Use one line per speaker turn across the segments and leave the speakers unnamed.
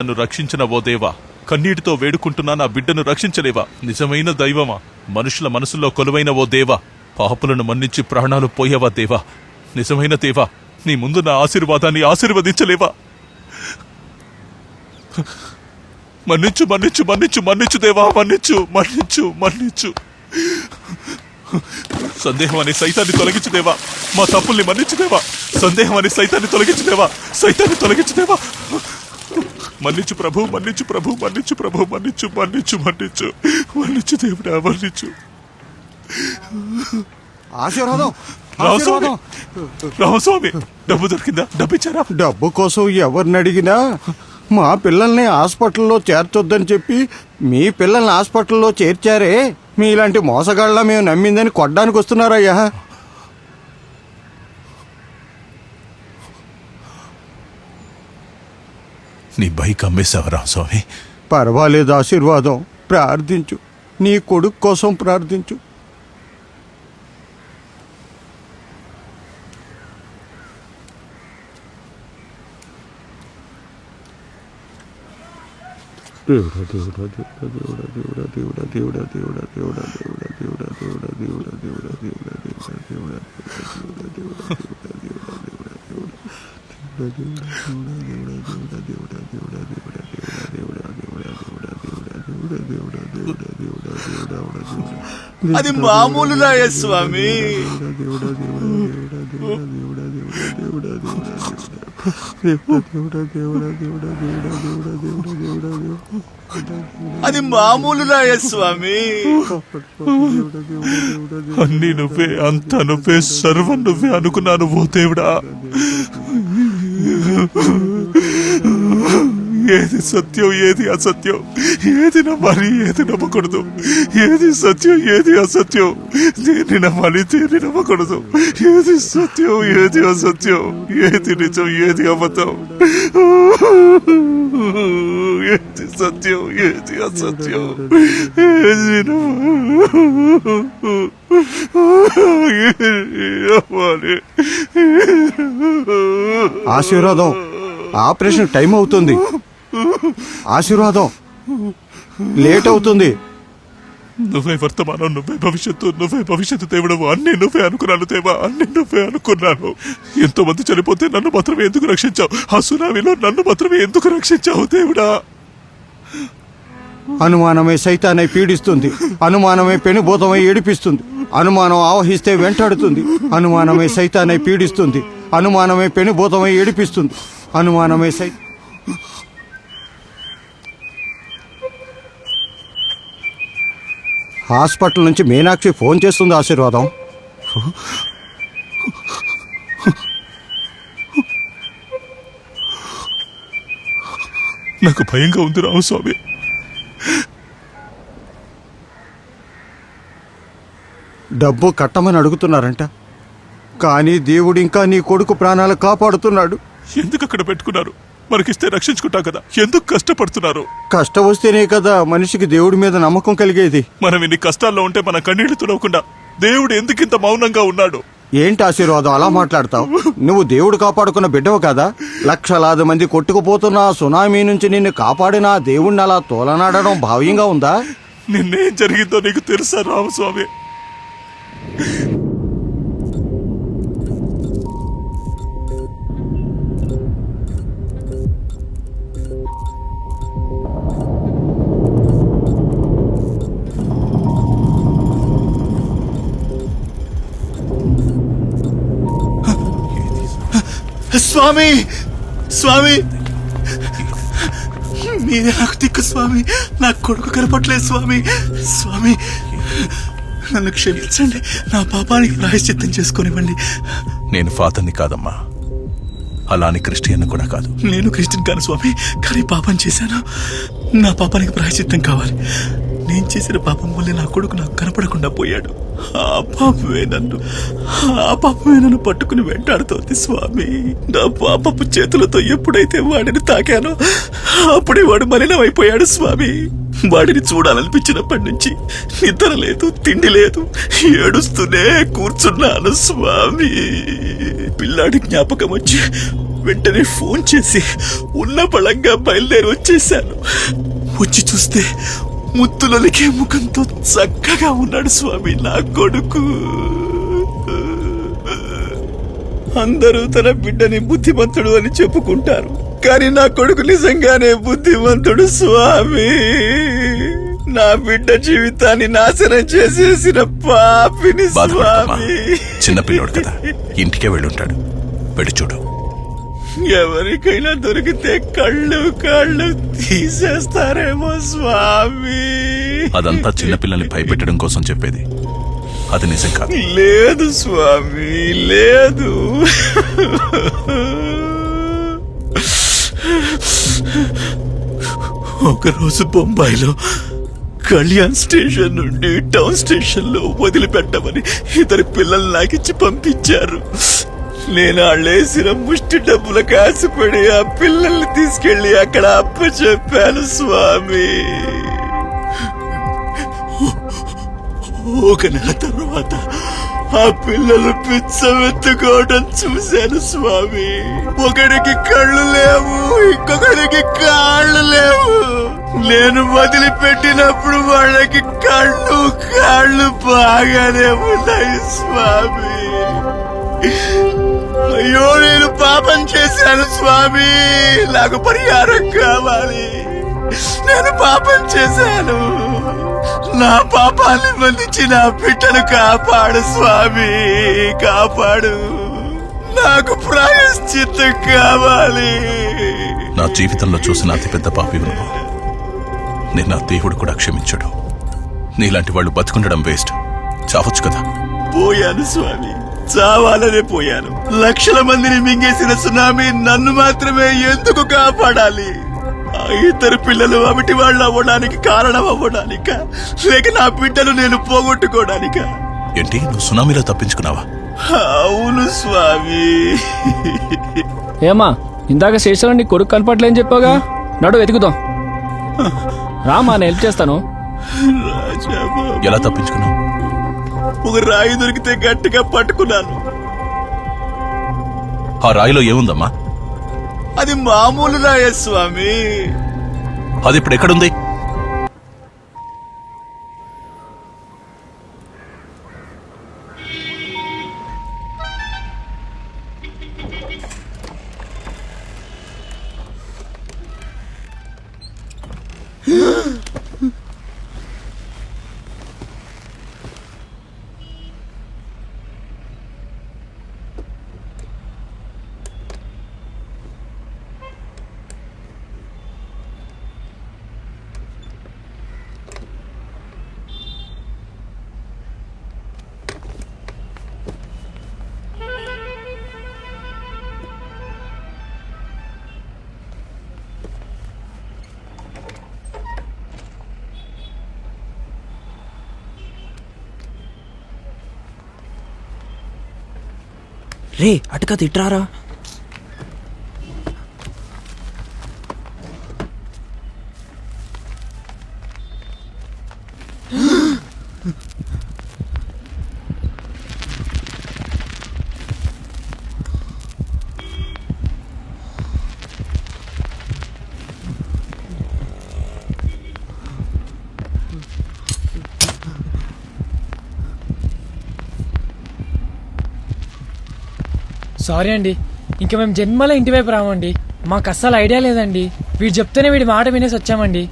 నన్ను రక్షించిన ఓ దేవా కన్నీటితో వేడుకుంటున్నా నా బిడ్డను రక్షించలేవా? నిజమైన దైవమా? మనుషుల మనసుల్లో కొలువైన ఓ దేవా పాపులను మన్నించి ప్రాణాలు పోయేవా దేవా? నిజమైన దేవా నీ ముందు నా ఆశీర్వాదాన్ని ఆశీర్వదించలేవా? మన్నించు మన్నించు మన్నించు మన్నించు దేవా మన్నించు మన్నించు మన్నించు. సందేహం అనే సైతాన్ని తొలగించు దేవా మా తప్పుల్ని మన్నించుదేవా సందేహం అనే సైతాన్ని తొలగించుదేవా సైతాన్ని తొలగించుదేవా మన్నించు ప్రభు మన్నించు ప్రభు మన్నించు ప్రభు మన్నించు మన్నించు మన్నించు. మన్నించు దేవుడా మన్నించు.
ఆశీర్వాదం
రామస్వామి డబ్బు దొరికిందా? డబ్బు ఇచ్చారా
డబ్బు కోసం ఎవరిని అడిగినా మా పిల్లల్ని హాస్పిటల్లో చేర్చొద్దని చెప్పి మీ పిల్లల్ని హాస్పిటల్లో చేర్చారే. మీలాంటి మోసగాళ్ళ మేము నమ్మిందని కొట్టడానికి వస్తున్నారయ్యా
నీ బైక్ అమ్మేశావా స్వామి
పర్వాలేదు ఆశీర్వాదం ప్రార్థించు నీ కొడుకు కోసం ప్రార్థించు దేవుడా దేవుడా దేవుడా దేవుడా దేవుడా దేవుడా దేవుడా దేవుడా దేవుడా దేవుడా దేవుడా దేవుడా దేవుడా దేవుడా దేవుడా దేవుడా దేవుడా
అది మామూలు రాయ స్వామి? అది మామూలు రాయ స్వామి?
అన్ని నువ్వే అంత నువ్వే సర్వం నువ్వే అనుకున్నాను ఓ దేవుడా. ఏది సత్యం ఏది అసత్యం? ఏది నమ్మాలి ఏది నమ్మకూడదు? ఏది సత్యం ఏది అసత్యం? దేన్ని నమ్మాలి దేన్ని నమ్మకూడదు? ఏది సత్యం ఏది అసత్యం? ఏది నిజం ఏది అబద్ధం? ఏది సత్యం ఏది అసత్యం? ఏది
ఆశీర్వాదం. ఆపరేషన్ టైం అవుతుంది. ఆశీర్వాదం. లేట్ అవుతుంది.
నువ్వే వర్తమానం నువ్వే భవిష్యత్తు నువ్వే భవిష్యత్తు దేవుడవు. అన్ని నువ్వే అనుకున్నాను దేవా అన్ని నువ్వే అనుకున్నాను. ఎంతో మంది చనిపోతే నన్ను మాత్రమే ఎందుకు రక్షించావు? ఆ సునామీలో నన్ను మాత్రమే ఎందుకు రక్షించావు దేవుడా?
అనుమానమే సైతానై పీడిస్తుంది. అనుమానమే పెనుభూతమై ఏడిపిస్తుంది. అనుమానం ఆవహిస్తే వెంటాడుతుంది. అనుమానమే సైతానై పీడిస్తుంది. అనుమానమే పెనుభూతమై ఏడిపిస్తుంది. అనుమానమే సై హాస్పిటల్ నుంచి మీనాక్షి ఫోన్ చేస్తుంది ఆశీర్వాదం.
నాకు భయంగా ఉంది రామస్వామి.
డబ్బు కట్టమని అడుగుతున్నారంట. కానీ దేవుడు ఇంకా నీ కొడుకు ప్రాణాలు కాపాడుతున్నాడు.
ఎందుకు అక్కడ పెట్టుకున్నారు? మనకిస్తే రక్షించుకుంటాం కదా. ఎందుకు కష్టపడుతున్నారు?
కష్టం వస్తేనే కదా మనిషికి దేవుడి మీద నమ్మకం కలిగేది.
మనం ఇన్ని కష్టాల్లో ఉంటే మన కన్నీళ్ళు తుడవకుండా దేవుడు ఎందుకు ఇంత మౌనంగా ఉన్నాడు?
ఏంటి ఆశీర్వాదం? అలా మాట్లాడతావు. నువ్వు దేవుడు కాపాడుకున్న బిడ్డవు కదా. లక్షలాది మంది కొట్టుకుపోతున్న సునామీ నుంచి నిన్ను కాపాడిన దేవుణ్ణి అలా తోలనాడడం భావ్యంగా ఉందా?
నిన్నేం జరిగిందో నీకు తెలుసా రామస్వామి?
స్వామి స్వామి. మీరే నాకు దిక్కు స్వామి. నా కొడుకు కనపట్లేదు స్వామి. స్వామి. నన్ను క్షమించండి. నా పాపానికి ప్రాయశ్చిత్తం చేసుకొనివ్వండి.
నేను ఫాదర్ని కాదమ్మా. అలాని క్రిస్టియన్ కూడా కాదు.
నేను క్రిస్టియన్ కాను స్వామి కానీ పాపం చేశాను. నా పాపానికి ప్రాయశ్చిత్తం కావాలి. నేను చేసిన పాపం వల్లే నా కొడుకు నాకు కనపడకుండా పోయాడు. ఆ పాపమే నన్ను ఆ పాపమే నన్ను పట్టుకుని వెంటాడుతోంది స్వామి. నా పాపపు చేతులతో ఎప్పుడైతే వాడిని తాకానో అప్పుడే వాడు మలినమైపోయాడు స్వామి. వాడిని చూడాలనిపించినప్పటి నుంచి నిద్ర లేదు తిండి లేదు ఏడుస్తూనే కూర్చున్నాను స్వామి. పిల్లాడి జ్ఞాపకం వచ్చి వెంటనే ఫోన్ చేసి ఉన్న బలంగా బయలుదేరి వచ్చేసాను వచ్చి చూస్తే ముత్తులొలికే ముఖంతో చక్కగా ఉన్నాడు స్వామి నా కొడుకు. అందరూ తన బిడ్డని బుద్ధిమంతుడు అని చెప్పుకుంటారు. కానీ నా కొడుకు నిజంగానే బుద్ధిమంతుడు స్వామి. నా బిడ్డ జీవితాన్ని నాశనం చేసేసిన పాపిని స్వామి.
చిన్న పిల్లోడు కదా. ఇంటికే వెళ్ళుంటాడు. వెళ్ళి చూడు.
ఎవరికైనా దొరికితే కళ్ళు కళ్ళు తీసేస్తారేమో స్వామి.
అదంతా చిన్నపిల్లల్ని భయపెట్టడం కోసం చెప్పేది. అది నిజం కాదు.
లేదు స్వామి లేదు. ఒకరోజు బొంబాయిలో కళ్యాణ్ స్టేషన్ నుండి టౌన్ స్టేషన్లో వదిలిపెట్టమని ఇద్దరు పిల్లల్ని నాకిచ్చి పంపించారు. నేను వాళ్ళేసిన ముష్టి డబ్బుల కాసిపడి ఆ పిల్లల్ని తీసుకెళ్ళి అక్కడ అప్ప చెప్పాను స్వామి. ఒక నెల తర్వాత ఆ పిల్లలు పిచ్చమెత్తుకోవడం చూశాను స్వామి. ఒకడికి కళ్ళు లేవు ఇంకొకడికి కాళ్ళు లేవు. నేను వదిలిపెట్టినప్పుడు వాళ్ళకి కళ్ళు కాళ్ళు బాగానే ఉన్నాయి స్వామి. అయ్యో నేను పాపం చేశాను స్వామి. నాకు పరిహారం కావాలి. నేను పాపం చేశాను. నా పాపాన్ని మన్నించి నా బిడ్డను కాపాడు స్వామి. కాపాడు. నాకు ప్రాయశ్చిత్తం కావాలి.
నా జీవితంలో చూసిన అతిపెద్ద పాపి నువ్వు నేను నా దేవుడు కూడా క్షమించడు. నీలాంటి వాళ్ళు బతుకుండడం వేస్ట్. చావచ్చు కదా?
పోయాను స్వామి. చావాలనే పోయాను. లక్షల మందిని మింగేసిన సునామీ నన్ను మాత్రమే ఎందుకు కాపాడాలి? ఆ ఇద్దరు పిల్లలు అవిటి వాళ్ళు అవ్వడానికి కారణం అవ్వడానిక? లేక నా బిడ్డలు నేను పోగొట్టుకోవడానిక
ఏంటి నువ్వు సునామీలో తప్పించుకున్నావా?
అవును స్వామి.
ఏమా ఇందాక స్టేషన్లో నీ కొడుకు కనపట్లేని చెప్పాగా నడు వెతుకుదాం. రామా నేను హెల్ప్ చేస్తాను.
రాజాబాబు
ఎలా తప్పించుకున్నావు?
ఒక రాయి దొరికితే గట్టిగా పట్టుకున్నాను.
ఆ రాయిలో ఏముందమ్మా?
అది మామూలు రాయే స్వామి.
అది ఇప్పుడు ఎక్కడుంది?
రే అటుక తిట్రారా?
సారీ అండి. ఇంకా మేము జన్మలో ఇంటి వైపు రామండి. మాకు అస్సలు ఐడియా లేదండి. వీడు చెప్తేనే వీడి మాట వినేసి వచ్చామండి.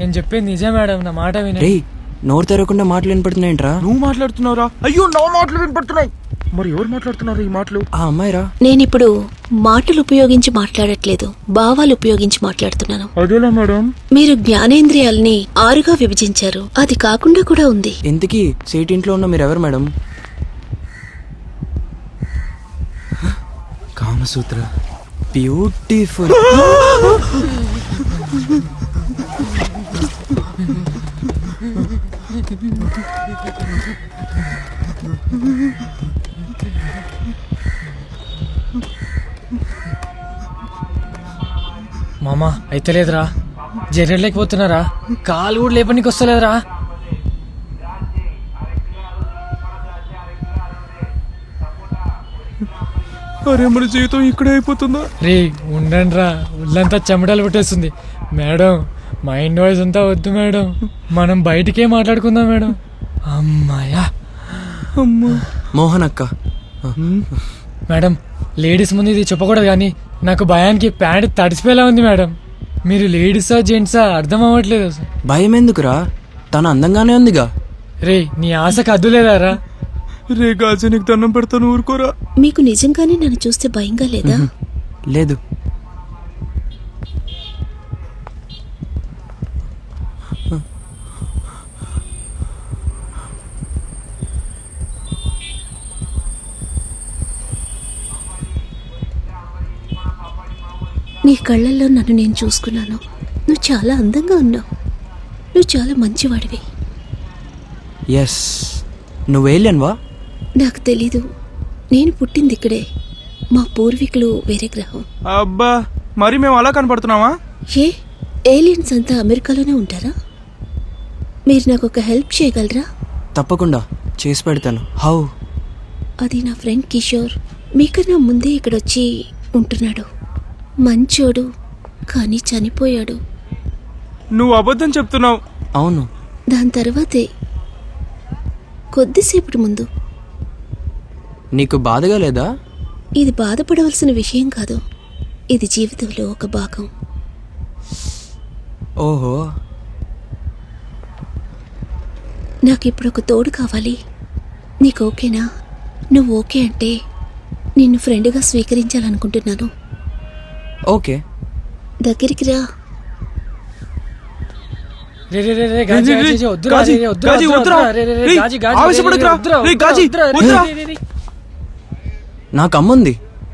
నేను చెప్పేది నిజం మేడం నా మాట వినే.
రే నోరు తెరవకుండా మాటలు వినపడుతున్నాయంట్రా?
నువ్వు మాట్లాడుతున్నావురా? అయ్యో నా మాటలు వినపడుతున్నాయి. మరి ఎవరు మాట్లాడుతున్నారు ఈ మాటలు?
ఆ అమ్మాయిరా.
నేనిప్పుడు మాటలు ఉపయోగించి మాట్లాడట్లేదు భావాలు ఉపయోగించి మాట్లాడుతున్నాను.
అదేలా మేడం?
మీరు జ్ఞానేంద్రియాల్ని ఆరుగా విభజించారు. అది కాకుండా కూడా ఉంది.
ఇంతకీ సీట్ ఇంట్లో ఉన్న మీరెవరు మేడం? కామసూత్ర బ్యూటిఫుల్
మామ అయితే లేదురా జరగలేకపోతున్నారా కాలు కూడా లేపనికి వస్తలేదురా
అరే మన జీవితం ఇక్కడే అయిపోతుందా?
రే ఉండండి రా ఒళ్ళంతా చెమటలు పుట్టేస్తుంది. మేడం మైండ్ వాయిస్ అంతా వద్దు మేడం. మనం బయటికే మాట్లాడుకుందాం మేడం. అమ్మాయా
మోహన్ అక్క.
మేడం లేడీస్ ముందు ఇది చెప్పకూడదు కానీ నాకు భయానికి ప్యాంట్ తడిసిపోయేలా ఉంది మేడం. మీరు లేడీసా జెంట్సా అర్థం అవ్వట్లేదు అసలు.
భయం ఎందుకురా? తను అందంగానే ఉందిగా.
రే నీ ఆశకు అద్దు లేదారా
రే గాజు నీకు దండం పెడతాను ఊరుకోరా.
మీకు నిజంగానే నన్ను చూస్తే భయంగా లేదా?
లేదు.
నీ కళ్ళల్లో నన్ను నేను చూసుకున్నాను. నువ్వు చాలా అందంగా ఉన్నావు. నువ్వు చాలా మంచివాడివి.
ఎస్ నువ్వు ఏలియన్వా
నాకు తెలీదు. నేను పుట్టింది ఇక్కడే. మా పూర్వీకులు వేరే గ్రహం.
అబ్బా మరి మేము అలా కనపడుతున్నావా
ఏ? ఏలియన్స్ అంతా అమెరికాలోనే ఉంటారా? మీరు నాకు ఒక హెల్ప్ చేయగలరా?
తప్పకుండా. చేసి పెడతాను. హౌ?
అది నా ఫ్రెండ్ కిషోర్. మీకన్నా ముందే ఇక్కడొచ్చి ఉంటున్నాడు. మంచోడు కానీ చనిపోయాడు.
నువ్వు అబద్ధం చెప్తున్నావు.
అవును.
దాని తర్వాతే కొద్దిసేపటి ముందు
నీకు బాధగా లేదా
ఇది బాధపడవలసిన విషయం కాదు ఇది జీవితంలో ఒక భాగం
ఓహో
నాకు ఇప్పుడు ఒక తోడు కావాలి నీకు ఓకేనా నువ్వు ఓకే అంటే నిన్ను ఫ్రెండ్గా స్వీకరించాలనుకుంటున్నాను
ఓకే
దగ్గరికి రా
రే రే రే రే గాజీ గాజీ వద్దురా
గాజీ,
రే, రే, వద్దురా,
గాజీ.
రే,
రే,
గాజీ, గాజీ,
ఆవేశపడకురా.
రే, రే,
రే, గాజీ,
వద్దురా, రే,
వద్దురా.
రే, రే, రే.
నాకు అమ్ముంది.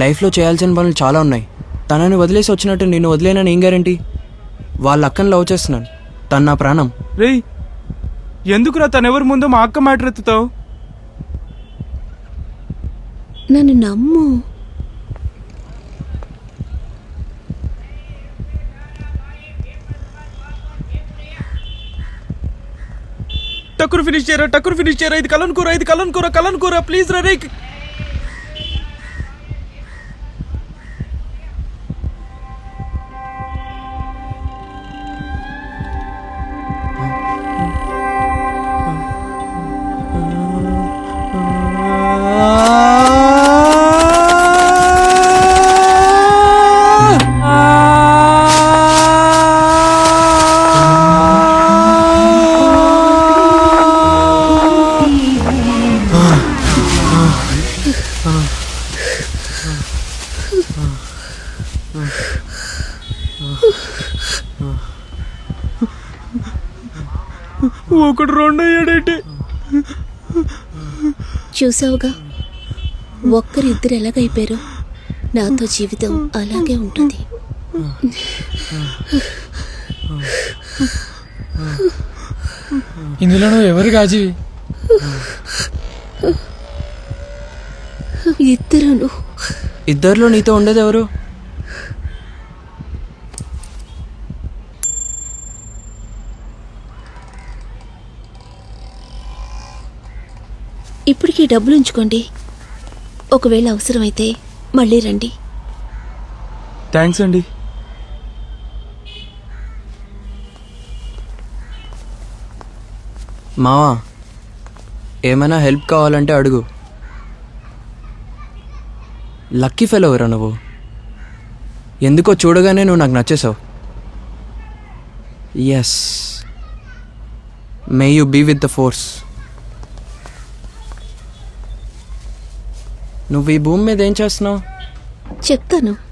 లైఫ్లో చేయాల్సిన పనులు చాలా ఉన్నాయి. తనని వదిలేసి వచ్చినట్టు నిన్ను వదిలేనని ఏం గ్యారంటీ? వాళ్ళ అక్కని లవ్ చేస్తున్నాను. తను నా ప్రాణం.
రేయ్ ఎందుకురా తనెవరి ముందో మా అక్క మ్యాటర్ ఎత్తుతావు
నన్ను నమ్ము.
టక్కురు ఫినిష్ చేయరా టక్కురు ఫినిష్ చేయరా ఇది కలన్ కూర ఇది కలన్ కూర కలన్ కూర ప్లీజ్ రా రే ఒకడు రెండు అయ్యాడేంటి
చూసావుగా? ఒక్కరిద్దరు ఎలాగైపోయారో? నాతో జీవితం అలాగే ఉంటుంది.
ఇందులో నువ్వు ఎవరు గాజీ?
ఇద్దరును.
ఇద్దరిలో నీతో ఉండేది ఎవరు?
ఇప్పటికీ డబ్బులు ఉంచుకోండి. ఒకవేళ అవసరమైతే మళ్ళీ రండి.
థ్యాంక్స్ అండి.
మావా ఏమైనా హెల్ప్ కావాలంటే అడుగు. లక్కీ ఫెలో ఎవరా నువ్వు? ఎందుకో చూడగానే నువ్వు నాకు నచ్చేసావు yes may you be with the force నువ్వు ఈ భూమి మీద ఏం చేస్తున్నావు?
చెప్తాను.